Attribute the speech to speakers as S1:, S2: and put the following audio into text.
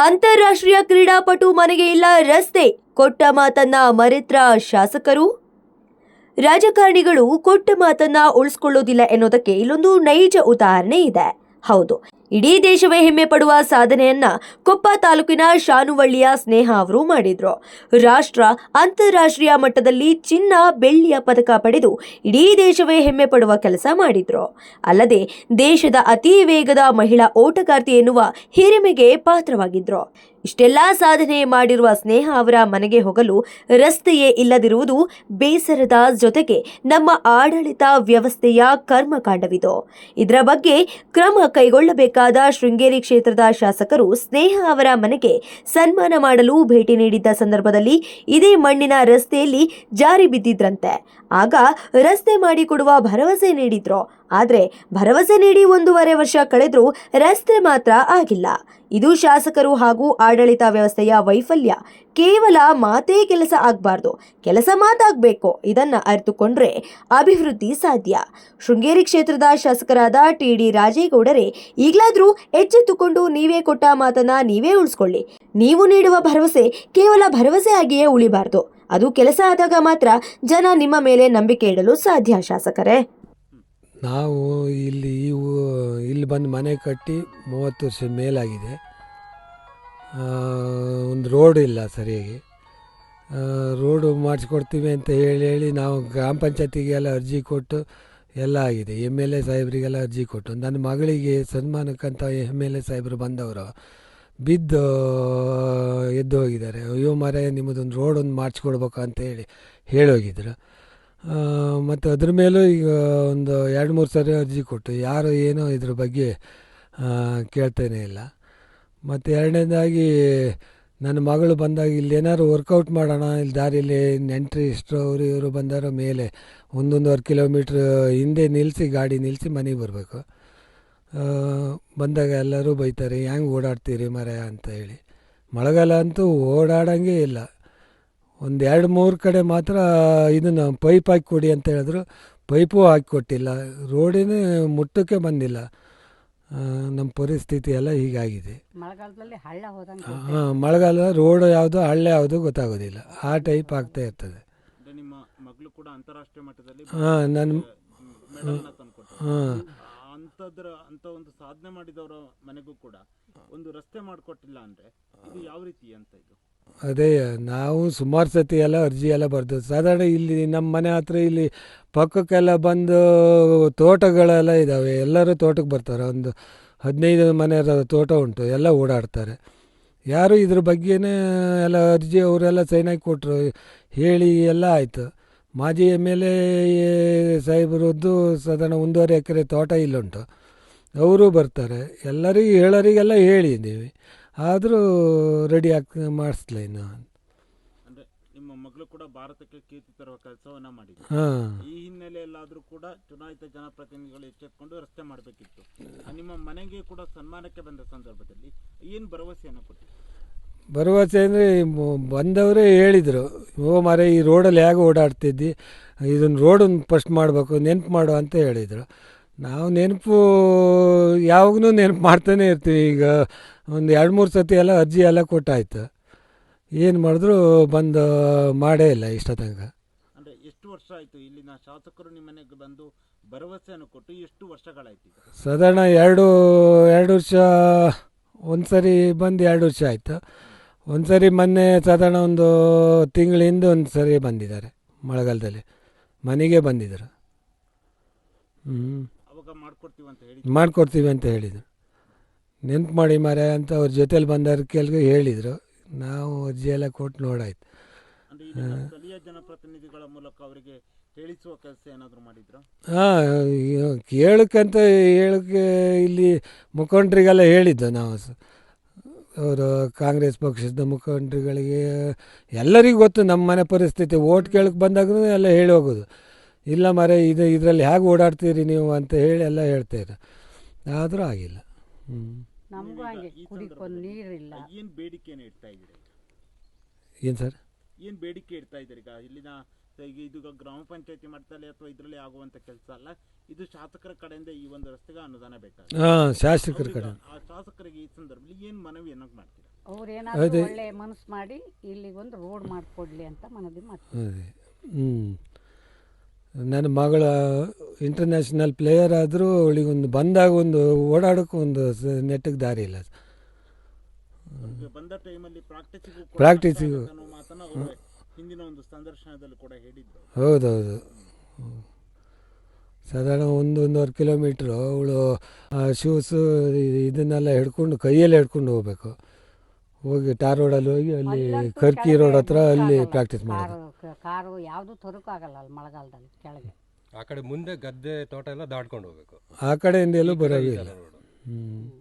S1: ಅಂತಾರಾಷ್ಟ್ರೀಯ ಕ್ರೀಡಾಪಟು ಮನೆಗೆ ಇಲ್ಲ, ರಸ್ತೆ. ಕೊಟ್ಟ ಮಾತನ್ನ ಮರೆತ್ರ ಶಾಸಕರು? ರಾಜಕಾರಣಿಗಳು ಕೊಟ್ಟ ಮಾತನ್ನ ಉಳಿಸ್ಕೊಳ್ಳೋದಿಲ್ಲ ಎನ್ನುವುದಕ್ಕೆ ಇಲ್ಲೊಂದು ನೈಜ ಉದಾಹರಣೆ ಇದೆ. ಹೌದು. ಇಡೀ ದೇಶವೇ ಹೆಮ್ಮೆ ಪಡುವ ಸಾಧನೆಯನ್ನ ಕೊಪ್ಪ ತಾಲೂಕಿನ ಶಾನುವಳ್ಳಿಯ ಸ್ನೇಹ ಅವರು ಮಾಡಿದ್ರು. ರಾಷ್ಟ್ರ ಅಂತಾರಾಷ್ಟ್ರೀಯ ಮಟ್ಟದಲ್ಲಿ ಚಿನ್ನ, ಬೆಳ್ಳಿಯ ಪದಕ ಪಡೆದು ಇಡೀ ದೇಶವೇ ಹೆಮ್ಮೆ ಪಡುವ ಕೆಲಸ ಮಾಡಿದ್ರು. ಅಲ್ಲದೆ ದೇಶದ ಅತಿ ವೇಗದ ಮಹಿಳಾ ಓಟಗಾರ್ತಿ ಎನ್ನುವ ಹಿರಿಮೆಗೆ ಪಾತ್ರವಾಗಿದ್ರು. ಇಷ್ಟೆಲ್ಲಾ ಸಾಧನೆ ಮಾಡಿರುವ ಸ್ನೇಹ ಅವರ ಮನೆಗೆ ಹೋಗಲು ರಸ್ತೆಯೇ ಇಲ್ಲದಿರುವುದು ಬೇಸರದ ಜೊತೆಗೆ ನಮ್ಮ ಆಡಳಿತ ವ್ಯವಸ್ಥೆಯ ಕರ್ಮಕಾಂಡವಿದು. ಇದರ ಬಗ್ಗೆ ಕ್ರಮ ಕೈಗೊಳ್ಳಬೇಕಾದ ಶೃಂಗೇರಿ ಕ್ಷೇತ್ರದ ಶಾಸಕರು ಸ್ನೇಹ ಅವರ ಮನೆಗೆ ಸನ್ಮಾನ ಮಾಡಲು ಭೇಟಿ ನೀಡಿದ್ದ ಸಂದರ್ಭದಲ್ಲಿ ಇದೇ ಮಣ್ಣಿನ ರಸ್ತೆಯಲ್ಲಿ ಜಾರಿ ಬಿದ್ದಿದ್ರಂತೆ. ಆಗ ರಸ್ತೆ ಮಾಡಿಕೊಡುವ ಭರವಸೆ ನೀಡಿದ್ರು. ಆದರೆ ಭರವಸೆ ನೀಡಿ ಒಂದೂವರೆ ವರ್ಷ ಕಳೆದರೂ ರಸ್ತೆ ಮಾತ್ರ ಆಗಿಲ್ಲ. ಇದು ಶಾಸಕರು ಹಾಗೂ ಆಡಳಿತ ವ್ಯವಸ್ಥೆಯ ವೈಫಲ್ಯ ಕೇವಲ ಮಾತೇ ಕೆಲಸ ಆಗಬಾರ್ದು, ಕೆಲಸ ಮಾತಾಗಬೇಕು. ಇದನ್ನು ಅರಿತುಕೊಂಡ್ರೆ ಅಭಿವೃದ್ಧಿ ಸಾಧ್ಯ. ಶೃಂಗೇರಿ ಕ್ಷೇತ್ರದ ಶಾಸಕರಾದ ಟಿ ಡಿ ರಾಜೇಗೌಡರೇ, ಈಗಲಾದರೂ ಎಚ್ಚೆತ್ತುಕೊಂಡು ನೀವೇ ಕೊಟ್ಟ ಮಾತನ್ನ ನೀವೇ ಉಳಿಸ್ಕೊಳ್ಳಿ. ನೀವು ನೀಡುವ ಭರವಸೆ ಕೇವಲ ಭರವಸೆ ಆಗಿಯೇ ಉಳಿಬಾರ್ದು. ಅದು ಕೆಲಸ ಆದಾಗ ಮಾತ್ರ ಜನ ನಿಮ್ಮ ಮೇಲೆ ನಂಬಿಕೆ ಇಡಲು ಸಾಧ್ಯ, ಶಾಸಕರೇ.
S2: ನಾವು ಇಲ್ಲಿ ಇಲ್ಲಿ ಬಂದು ಮನೆ ಕಟ್ಟಿ ಮೂವತ್ತು ವರ್ಷ ಮೇಲಾಗಿದೆ. ಒಂದು ರೋಡ್ ಇಲ್ಲ ಸರಿಯಾಗಿ. ರೋಡು ಮಾಡಿಸ್ಕೊಡ್ತೀವಿ ಅಂತ ಹೇಳಿ ಹೇಳಿ ನಾವು ಗ್ರಾಮ ಪಂಚಾಯತಿಗೆಲ್ಲ ಅರ್ಜಿ ಕೊಟ್ಟು ಎಲ್ಲ ಆಗಿದೆ. ಎಂ ಎಲ್ ಎ ಸಾಹೇಬ್ರಿಗೆಲ್ಲ ಅರ್ಜಿ ಕೊಟ್ಟು. ನನ್ನ ಮಗಳಿಗೆ ಸನ್ಮಾನಕ್ಕಂತ ಎಂ ಎಲ್ ಎ ಸಾಹೇಬರು ಬಂದವರು. ಬಿದ್ದು ಎದ್ದು ಹೋಗಿದ್ದಾರೆ. ಅಯ್ಯೋ ಮರೆ, ನಿಮ್ಮದೊಂದು ರೋಡ್ ಒಂದು ಮಾಡಿಸ್ಕೊಡ್ಬೇಕು ಅಂತ ಹೇಳಿ ಹೇಳೋಗಿದ್ರು. ಮತ್ತು ಅದ್ರ ಮೇಲೂ ಈಗ ಒಂದು ಎರಡು ಮೂರು ಸರಿ ಅರ್ಜಿ ಕೊಟ್ಟು. ಯಾರು ಏನೋ ಇದ್ರ ಬಗ್ಗೆ ಕೇಳ್ತೇನೆ ಇಲ್ಲ. ಮತ್ತು ಎರಡನೇದಾಗಿ, ನನ್ನ ಮಗಳು ಬಂದಾಗ ಇಲ್ಲಿ ಏನಾದ್ರು ವರ್ಕೌಟ್ ಮಾಡೋಣ, ಇಲ್ಲಿ ದಾರಿಯಲ್ಲಿ ನೆಂಟ್ರಿ ಇಷ್ಟರು ಅವರು ಇವರು ಬಂದಾರ ಮೇಲೆ ಒಂದೊಂದುವರೆ ಕಿಲೋಮೀಟ್ರ್ ಹಿಂದೆ ನಿಲ್ಲಿಸಿ ಗಾಡಿ ನಿಲ್ಲಿಸಿ ಮನೆಗೆ ಬರಬೇಕು. ಬಂದಾಗ ಎಲ್ಲರೂ ಬೈತಾರೆ, ಹೆಂಗೆ ಓಡಾಡ್ತೀರಿ ಮರ? ಅಂತ ಹೇಳಿ. ಮಳೆಗಾಲ ಅಂತೂ ಓಡಾಡೋಂಗೇ ಇಲ್ಲ. ಒಂದು ಎರಡು ಮೂರು ಕಡೆ ಮಾತ್ರ ಇದನ್ನು ಪೈಪ್ ಹಾಕಿ ಕೊಡಿ ಅಂತ ಹೇಳಿದ್ರು. ಪೈಪು ಹಾಕಿ ಕೊಟ್ಟಿಲ್ಲ. ರೋಡಿನೇ ಮುಟ್ಟಕ್ಕೆ ಬಂದಿಲ್ಲ. ನಮ್ಮ ಪರಿಸ್ಥಿತಿ ಎಲ್ಲ ಹೀಗಾಗಿದೆ.
S3: ಮಳೆಗಾಲದಲ್ಲಿ ಹಳ್ಳ
S2: ಹಾಂ ಮಳೆಗಾಲ ರೋಡ್ ಯಾವುದು ಹಳ್ಳ ಯಾವುದು ಗೊತ್ತಾಗೋದಿಲ್ಲ. ಆ ಟೈಪ್ ಆಗ್ತಾ ಇರ್ತದೆ.
S4: ಅಂದ್ರೆ ನಿಮ್ಮ ಮಗಳು ಕೂಡ ಅಂತಾರಾಷ್ಟ್ರೀಯ ಮಟ್ಟದಲ್ಲಿ
S2: ಹಾಂ ನನ್ನ ಹಾಂ
S4: ಅಂಥದ್ರ ಅಂತ ಒಂದು ಸಾಧನೆ ಮಾಡಿದವರ ಮನೆಗೂ ಕೂಡ ಒಂದು ರಸ್ತೆ ಮಾಡಿಕೊಟ್ಟಿಲ್ಲ ಅಂದ್ರೆ ಇದು ಯಾವ ರೀತಿ ಅಂತ ಇದು?
S2: ಅದೇ, ನಾವು ಸುಮಾರು ಸತಿ ಎಲ್ಲ ಅರ್ಜಿ ಎಲ್ಲ ಬರ್ದು ಸಾಧಾರಣ ಇಲ್ಲಿ ನಮ್ಮ ಮನೆ ಹತ್ರ ಇಲ್ಲಿ ಪಕ್ಕಕ್ಕೆಲ್ಲ ಬಂದು ತೋಟಗಳೆಲ್ಲ ಇದ್ದಾವೆ ಎಲ್ಲರೂ ತೋಟಕ್ಕೆ ಬರ್ತಾರೆ. ಒಂದು ಹದಿನೈದು ಮನೆ ತೋಟ ಉಂಟು. ಎಲ್ಲ ಓಡಾಡ್ತಾರೆ. ಯಾರು ಇದ್ರ ಬಗ್ಗೆನೇ ಎಲ್ಲ ಅರ್ಜಿ ಅವರೆಲ್ಲ ಸೈನ್ ಹಾಕಿ ಕೊಟ್ಟರು ಹೇಳಿ ಎಲ್ಲ ಆಯಿತು. ಮಾಜಿ ಎಂ ಎಲ್ ಎ ಸಾಹೇಬರದ್ದು ಸಾಧಾರಣ ಒಂದೂವರೆ ಎಕರೆ ತೋಟ ಇಲ್ಲುಂಟು. ಅವರು ಬರ್ತಾರೆ. ಎಲ್ಲರಿಗೂ, ಹೇಳೋರಿಗೆಲ್ಲ ಹೇಳಿದ್ದೀವಿ ಆದರೂ ರೆಡಿ ಆಗ್ ಮಾಡಿಸ್ಲ ಇನ್ನು.
S4: ಅಂದ್ರೆ ನಿಮ್ಮ ಮಗಳು ಕೂಡ ಭಾರತಕ್ಕೆ ಕೀರ್ತಿ ತರುವ ಕೆಲಸವನ್ನ ಮಾಡಿದ್ರು
S2: ಹಾಂ.
S4: ಈ ಹಿನ್ನೆಲೆಯಲ್ಲಾದರೂ ಕೂಡ ಚುನಾಯಿತ ಜನಪ್ರತಿನಿಧಿಗಳು ಎಚ್ಚೆತ್ಕೊಂಡು ರಸ್ತೆ ಮಾಡಬೇಕಿತ್ತು. ನಿಮ್ಮ ಮನೆಗೆ ಕೂಡ ಸನ್ಮಾನಕ್ಕೆ ಬಂದ ಸಂದರ್ಭದಲ್ಲಿ ಏನು ಭರವಸೆಯನ್ನು ಕೊಟ್ಟಿದ್ರು
S2: ಭರವಸೆ ಅಂದರೆ ಬಂದವರೇ ಹೇಳಿದರು ಓ ಮಾರೆ ಈ ರೋಡಲ್ಲಿ ಹೇಗೆ ಓಡಾಡ್ತಿದ್ದಿ ಇದನ್ನು ರೋಡನ್ನು ಫಸ್ಟ್ ಮಾಡಬೇಕು ನೆನಪು ಮಾಡು ಅಂತ ಹೇಳಿದರು. ನಾವು ನೆನಪು ಯಾವಾಗೂ ನೆನಪು ಮಾಡ್ತಾನೆ ಇರ್ತೀವಿ. ಈಗ ಒಂದು ಎರಡು ಮೂರು ಸತಿ ಎಲ್ಲ ಅರ್ಜಿ ಎಲ್ಲ ಕೊಟ್ಟಾಯ್ತು. ಏನು ಮಾಡಿದ್ರು ಬಂದು ಮಾಡೇ ಇಲ್ಲ ಇಷ್ಟ ತನಕ
S4: ಅಂದ್ರೆ ಎಷ್ಟು ವರ್ಷ ಆಯಿತು ಇಲ್ಲಿನ ಶಾಸಕರು ನಿಮ್ಮ ಮನೆಗೆ ಬಂದು ಭರವಸೆಯನ್ನು ಕೊಟ್ಟು ಎಷ್ಟು ವರ್ಷಗಳಾಯ್ತು?
S2: ಸಾಧಾರಣ ಎರಡು ಎರಡು ವರ್ಷ ಒಂದು ಸರಿ ಬಂದು ಎರಡು ವರ್ಷ ಆಯಿತು. ಒಂದು ಸರಿ ಮೊನ್ನೆ ಸಾಧಾರಣ ಒಂದು ತಿಂಗಳಿಂದ ಒಂದು ಸರಿ ಬಂದಿದ್ದಾರೆ ಮಳೆಗಾಲದಲ್ಲಿ. ಮನೆಗೆ ಬಂದಿದ್ದರು. ಹ್ಞೂ
S4: ಮಾಡ್ಕೊಡ್ತೀವಿ ಅಂತ
S2: ಹೇಳಿದರು? ನೆನ್ಪು ಮಾಡಿ ಮಾರೆ ಅಂತ ಅವ್ರ ಜೊತೇಲಿ ಬಂದವ್ರ ಕೆಲ್ಗೆ ಹೇಳಿದರು. ನಾವು ಅರ್ಜಿ ಎಲ್ಲ ಕೊಟ್ಟು ನೋಡಾಯ್ತು.
S4: ಸ್ಥಳೀಯ ಜನಪ್ರತಿನಿಧಿಗಳ ಮೂಲಕ ಅವರಿಗೆ ತಿಳಿಸುವ ಕೆಲಸ ಏನಾದರೂ ಮಾಡಿದ್ರು?
S2: ಹಾಂ ಕೇಳಕ್ಕಂತ ಹೇಳಕ್ಕೆ ಇಲ್ಲಿ ಮುಖಂಡರಿಗೆಲ್ಲ ಹೇಳಿದ್ದು ನಾವು. ಅವರು ಕಾಂಗ್ರೆಸ್ ಪಕ್ಷದ ಮುಖಂಡರುಗಳಿಗೆ ಎಲ್ಲರಿಗೂ ಗೊತ್ತು ನಮ್ಮ ಮನೆ ಪರಿಸ್ಥಿತಿ. ಓಟ್ ಕೇಳಕ್ಕೆ ಬಂದಾಗ ಎಲ್ಲ ಹೇಳಿ ಹೋಗೋದು. ಇಲ್ಲ ಮರೆ ಇದು ಇದರಲ್ಲಿ ಹೇಗೆ ಓಡಾಡ್ತೀರಿ ನೀವು ಅಂತ ಹೇಳಿ ಎಲ್ಲ ಹೇಳ್ತಾರೆ ಆದರೂ ಆಗಿಲ್ಲ. ಹ್ಞೂ
S3: ನಮಗೂ ಹಾಗೆ ಕುಡಿಕೊಂಡು ನೀರಿಲ್ಲ.
S4: ಬೇಡಿಕೆ ಬೇಡಿಕೆಯನ್ನು ಇಡ್ತಾ ಇದ್ದೀರಿ?
S2: ಏನು ಸರ್?
S4: ಏನು ಬೇಡಿಕೆ ಇಡ್ತಾ ಇದ್ದೀರಿ? ಈಗ ಇಲ್ಲಿನ ಇದು ಗ್ರಾಮ ಪಂಚಾಯತಿ ಮಟ್ಟದಲ್ಲಿ ಅಥವಾ ಇದರಲ್ಲಿ ಆಗುವಂಥ ಕೆಲಸ ಅಲ್ಲ ಇದು ಶಾಸಕರ ಕಡೆಯಿಂದ ಈ ಒಂದು ರಸ್ತೆಗೆ ಅನುದಾನ ಬೇಕಾಗುತ್ತೆ.
S2: ಹಾಂ ಶಾಸಕರ ಕಡೆ.
S4: ಆ ಶಾಸಕರಿಗೆ ಈ ಸಂದರ್ಭದಲ್ಲಿ ಏನು ಮನವಿ ಅನ್ನೋಕೆ ಮಾಡ್ತೀರಾ?
S3: ಅವ್ರು ಏನಾದರೂ. ಒಳ್ಳೆ ಮನಸ್ಸು ಮಾಡಿ ಇಲ್ಲಿಗೊಂದು ರೋಡ್ ಮಾಡಿಕೊಡ್ಲಿ ಅಂತ ಮನವಿ ಮಾಡ್ತೀವಿ.
S2: ಹ್ಞೂ ನನ್ನ ಮಗಳ ಇಂಟರ್ನ್ಯಾಷನಲ್ ಪ್ಲೇಯರ್ ಆದರೂ ಅವಳಿಗೊಂದು ಬಂದಾಗ ಒಂದು ಓಡಾಡೋಕ್ಕೂ ಒಂದು ನೆಟ್ಟಿಗೆ ದಾರಿ ಇಲ್ಲ
S4: ಪ್ರಾಕ್ಟೀಸಿಗು ಬಂದ ಟೈಮಲ್ಲಿ ಪ್ರಾಕ್ಟೀಸಿಗೂ
S2: Practice-ಗೂ.
S4: ಮಾತನ್ನ ಹಿಂದಿನ ಒಂದು ಸಂದರ್ಶನದಲ್ಲಿ ಕೂಡ ಹೇಳಿದ್ರು
S2: ಹೌದೌದು. ಸಾಧಾರಣ ಒಂದು ಒಂದೂವರೆ ಕಿಲೋಮೀಟ್ರು ಅವಳು ಶೂಸು ಇದನ್ನೆಲ್ಲ ಹಿಡ್ಕೊಂಡು ಕೈಯಲ್ಲಿ ಹಿಡ್ಕೊಂಡು ಹೋಗ್ಬೇಕು ಹೋಗಿ ಟಾರ್ ರೋಡಲ್ಲಿ ಹೋಗಿ ಅಲ್ಲಿ ಕರ್ಕಿ ರೋಡ್ ಹತ್ರ ಅಲ್ಲಿ. ಪ್ರಾಕ್ಟೀಸ್ ಮಾಡೋದು
S3: ಕಾರು ಯಾವುದು ತರೋಕ್ಕಾಗಲ್ಲ ಅಲ್ಲಿ ಮಳೆಗಾಲದಲ್ಲಿ ಕೆಳಗೆ.
S5: ಆ ಕಡೆ ಮುಂದೆ ಗದ್ದೆ ತೋಟ ಎಲ್ಲ ದಾಟ್ಕೊಂಡು ಹೋಗ್ಬೇಕು.
S2: ಆ ಕಡೆಯಿಂದ ಎಲ್ಲೂ ಬರೋದಿಲ್ಲ ಹ್ಞೂ